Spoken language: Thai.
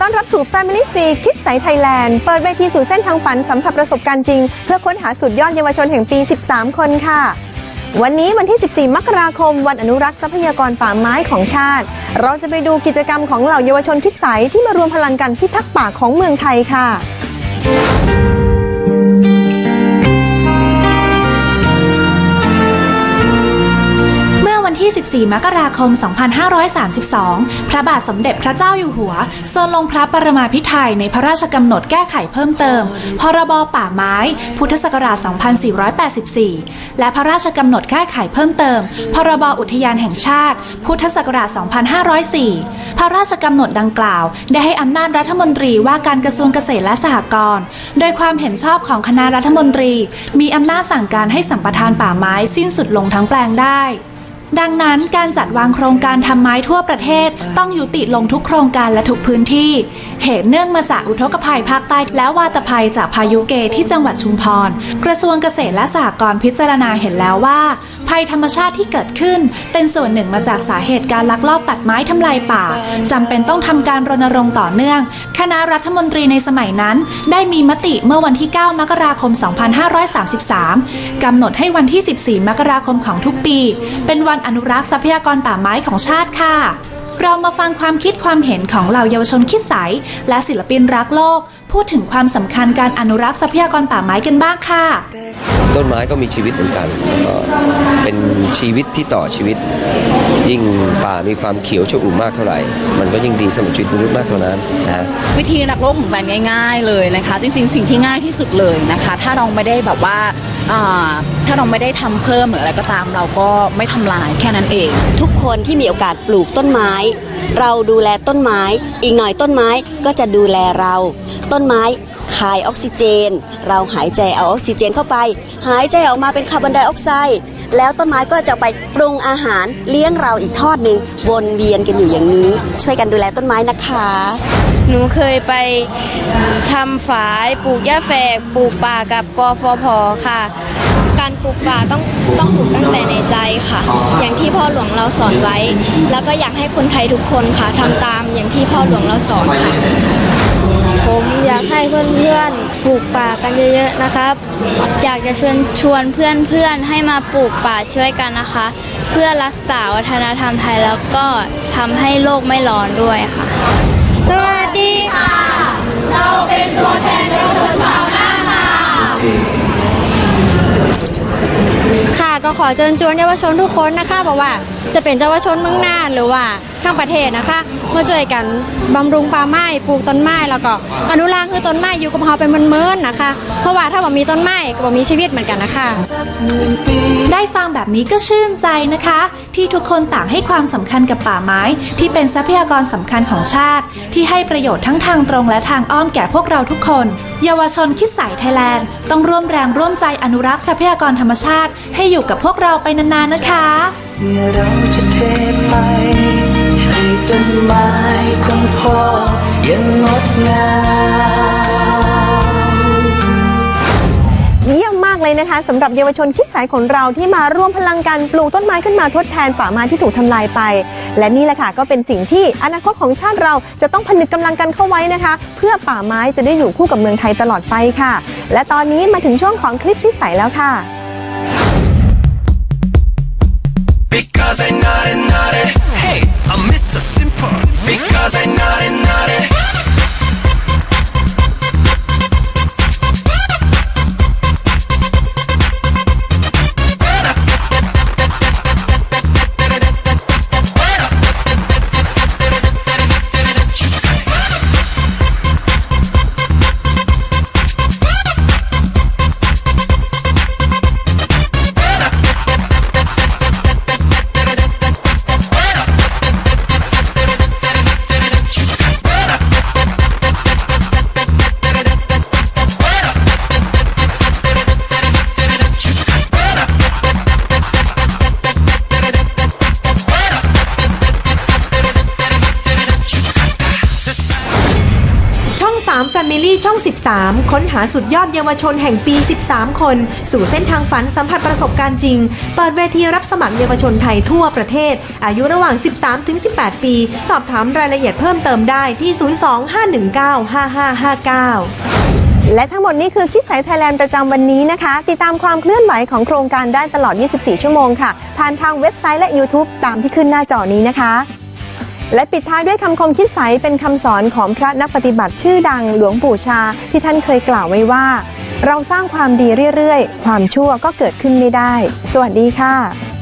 ต้อนรับสู่ Family Free คิดสายไทยแลนด์ เปิดเวทีสู่เส้นทางฝันสัมผัสประสบการณ์จริง เพื่อค้นหาสุดยอดเยาวชนแห่งปี 13 คนค่ะ วันนี้วันที่ 14 มกราคม วันอนุรักษ์ทรัพยากรป่าไม้ของชาติ เราจะไปดูกิจกรรมของเหล่าเยาวชนคิดใสที่มารวมพลังกันพิทักษ์ป่าของเมืองไทยค่ะ ที่ 14 มกราคม 2532 พระบาทสมเด็จพระเจ้าอยู่หัวทรงลงพระปรมาภิไธยในพระราชกำหนดแก้ไขเพิ่มเติม พรบป่าไม้ พุทธศักราช 2484 และพระราชกำหนดแก้ไขเพิ่มเติม พรบอุทยานแห่งชาติ พุทธศักราช 2504 พระราชกำหนดดังกล่าว ได้ให้อำนาจรัฐมนตรีว่าการกระทรวงเกษตรและสหกรณ์โดยความเห็นชอบของคณะรัฐมนตรี มีอำนาจสั่งการให้สัมปทานป่าไม้สิ้นสุดลงทั้งแปลงได้ ดังนั้นการจัดวางโครงการทำไม้ทั่วประเทศ ต้องยุติลงทุกโครงการและทุกพื้นที่ เหตุเนื่องมาจากอุทกภัยภาคใต้และวาตภัยจากพายุเกที่จังหวัดชุมพร กระทรวงเกษตรและสหกรณ์พิจารณาเห็นแล้วว่า ภัยธรรมชาติที่เกิดขึ้น เป็นส่วนหนึ่งมาจากสาเหตุการลักลอบตัดไม้ทำลายป่าจำเป็นต้องทำการรณรงค์ต่อเนื่อง คณะรัฐมนตรีในสมัยนั้น ได้มีมติเมื่อวันที่ 9 มกราคม 2533 กำหนดให้วันที่ 14 มกราคมของทุกปี เป็นวันอนุรักษ์ทรัพยากรป่าไม้ของชาติค่ะ เรามาฟังความคิดความเห็นของเหล่าเยาวชนคิดใส และศิลปินรักโลก พูดถึงความสำคัญการอนุรักษ์ทรัพยากรป่าไม้กันบ้างค่ะ ต้นไม้ก็มีชีวิตเหมือนกันก็เป็นชีวิตที่ต่อชีวิต ยิ่งป่ามีความเขียวชอุ่มมากเท่าไหร่ มันก็ยิ่งดีสำหรับชีวิตมนุษย์มากเท่านั้นนะฮะวิธีรักโลกของแบรนด์ง่าย ๆ เลยนะคะ จริง ๆ สิ่งที่ง่ายที่สุดเลยนะคะ ถ้าเราไม่ได้แบบว่าอ่า ถ้าเราไม่ได้ทำเพิ่มหรืออะไรก็ตามเราก็ไม่ทำลายแค่นั้นเอง ทุกคนที่มีโอกาสปลูกต้นไม้ เราดูแลต้นไม้ อีกหน่อยต้นไม้ก็จะดูแลเรา ต้นไม้ คายออกซิเจน เราหายใจเอาออกซิเจนเข้าไป หายใจออกมาเป็นคาร์บอนไดออกไซด์แล้วต้นไม้ก็จะไปปรุงอาหารเลี้ยงเราอีกทอดหนึ่งวนเวียนกันอยู่อย่างนี้ ช่วยกันดูแลต้นไม้นะคะ หนูเคยไปทำฝายปลูกหญ้าแฝกปลูกป่ากับกฟผค่ะ การปลูกป่าต้องต้องปลูกตั้งแต่ในใจค่ะ อย่างที่พ่อหลวงเราสอนไว้ แล้วก็อยากให้คนไทยทุกคนค่ะทำตามอย่างที่พ่อหลวงเราสอนค่ะ ผมอยากให้เพื่อนๆปลูกป่ากันเยอะ ๆนะครับ อยากจะชวนชวนเพื่อนๆให้มาปลูกป่าช่วยกันนะคะ เพื่อรักษาวัฒนธรรมไทยแล้วก็ทำให้โลกไม่ร้อนด้วยค่ะ ก็ขอเชิญชวนเยาวชนทุกคนนะคะบอกว่าจะเป็นเยาวชนเมืองน่านหรือว่าทั้งประเทศนะคะมาช่วยกันบำรุงป่าไม้ปลูกต้นไม้แล้วก็อนุรักษ์คือต้นไม้อยู่กับเราเป็นเมินๆนะคะ เพราะว่าถ้าบ่มีต้นไม้ก็บ่มีชีวิตเหมือนกันนะคะ ฟังแบบนี้ก็ชื่นใจนะคะ ที่ทุกคนต่างให้ความสำคัญกับป่าไม้ ที่เป็นทรัพยากรสำคัญของชาติ ที่ให้ประโยชน์ทั้งทางตรงและทางอ้อมแก่พวกเราทุกคน เยาวชนคิดใสไทยแลนด์ ต้องร่วมแรงร่วมใจอนุรักษ์ทรัพยากรธรรมชาติ ให้อยู่กับพวกเราไปนานๆนะคะเมื่อเราจะเทไปให้ต้นไม้ของพ่อยังงดงาม นะคะสำหรับเยาวชนคิดสายของเราที่มาร่วมพลังกันปลูกต้นไม้ขึ้นมาทดแทนป่าไม้ที่ถูกทำลายไป และนี่แหละค่ะก็เป็นสิ่งที่อนาคตของชาติเราจะต้องผนึกกำลังกันเข้าไว้นะคะ เพื่อป่าไม้จะได้อยู่คู่กับเมืองไทยตลอดไปค่ะ และตอนนี้มาถึงช่วงของคลิปคิดใสแล้วค่ะ Because I naughty naughty. Hey, I'm Mr. Simple. Because I naughty naughty. 13 Family ช่อง 13 ค้นหาสุดยอดเยาวชนแห่งปี 13 คน สู่เส้นทางฝันสัมผัสประสบการณ์จริง เปิดเวทีรับสมัครเยาวชนไทยทั่วประเทศ อายุระหว่าง 13-18 ปี สอบถามรายละเอียดเพิ่มเติมได้ที่ 02-519-5559และทั้งหมดนี้คือคิดสายไทยแลนด์ประจำวันนี้นะคะ ติดตามความเคลื่อนไหวของโครงการได้ตลอด 24 ชั่วโมงค่ะ ผ่านทางเว็บไซต์และ YouTube ตามที่ขึ้นหน้าจอนี้นะคะ และปิดท้ายด้วยคำคมคิดใสเป็นคำสอนของพระนักปฏิบัติชื่อดังหลวงปู่ชาที่ท่านเคยกล่าวไว้ว่า เราสร้างความดีเรื่อยๆ ความชั่วก็เกิดขึ้นไม่ได้ สวัสดีค่ะ